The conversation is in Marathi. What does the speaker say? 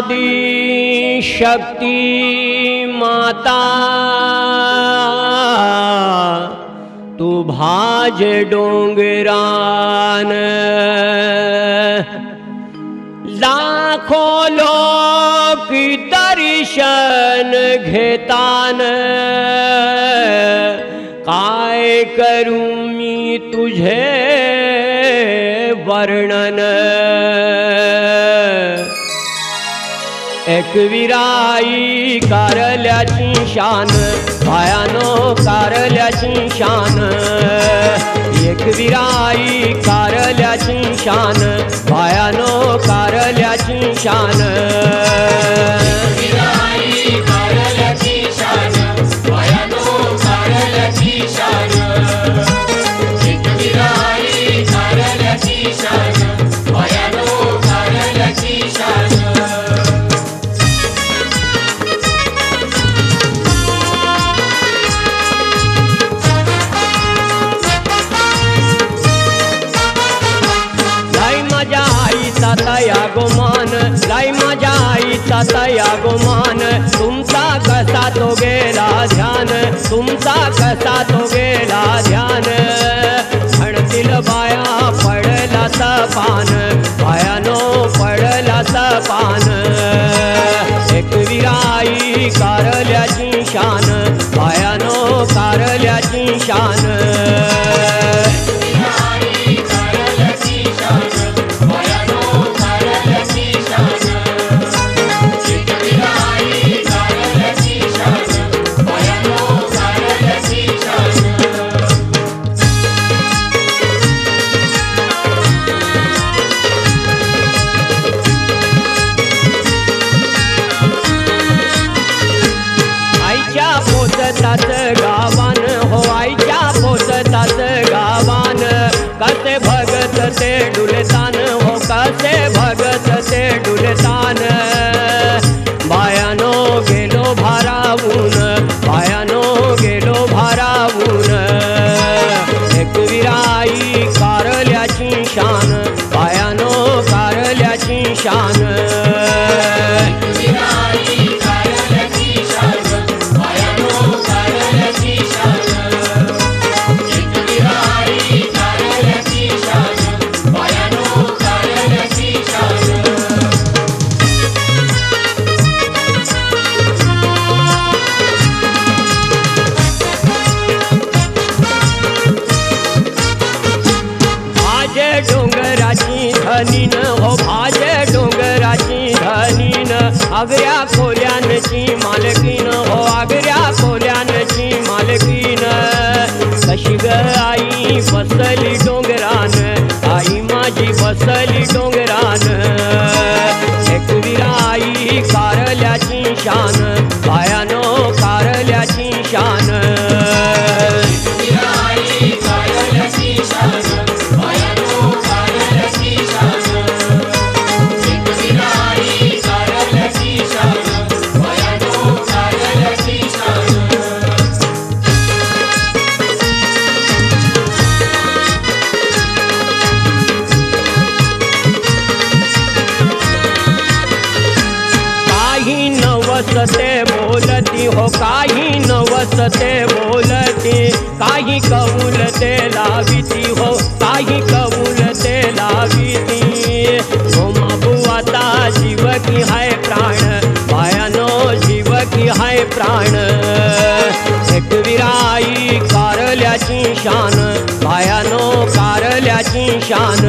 आदि शक्ती माता तू भाज डोंगरान। लाखो लोक दर्शन घेतान। काय करू मी तुझे वर्णन एकविराई कारल्याची शान भयानो कारल्याची शान. एकविराई कारल्याची शान भयानो कारल्याची शान. मान गोमान लाई माझ्या आईचा तया गोमान तुमचा कसा तो गेला ध्यान? तुमचा कसा तो गेला ध्यान? पोचतात गावान कसे भगत ते डुलतान हो कसे भगत ते डुलतान बायानो गेलो भारावून बायानो गेलो भारावून. एक विराई कारल्याची शान बायानो कारल्याची शान. धनीन हो भाजे डोंगराची धनीन. आगऱ्या खोल्यांची मालकीन हो आगऱ्या खोल्यांची मालकीन. कशी ग आई बसली डोंगरान आई माझी बसली डोंगरान. एकवीरा आई कारल्याची शान पायानो कारल्याची शान. नवसते बोलती हो काही नवसते बोलती. काही कबूलते लाविती हो काही कबूलते लाविती. हो माबुआता जीव की हाय प्राण पायानो जीव की हाय प्राण. एक विराई कारल्याची शान पायानो कारल्याची शान.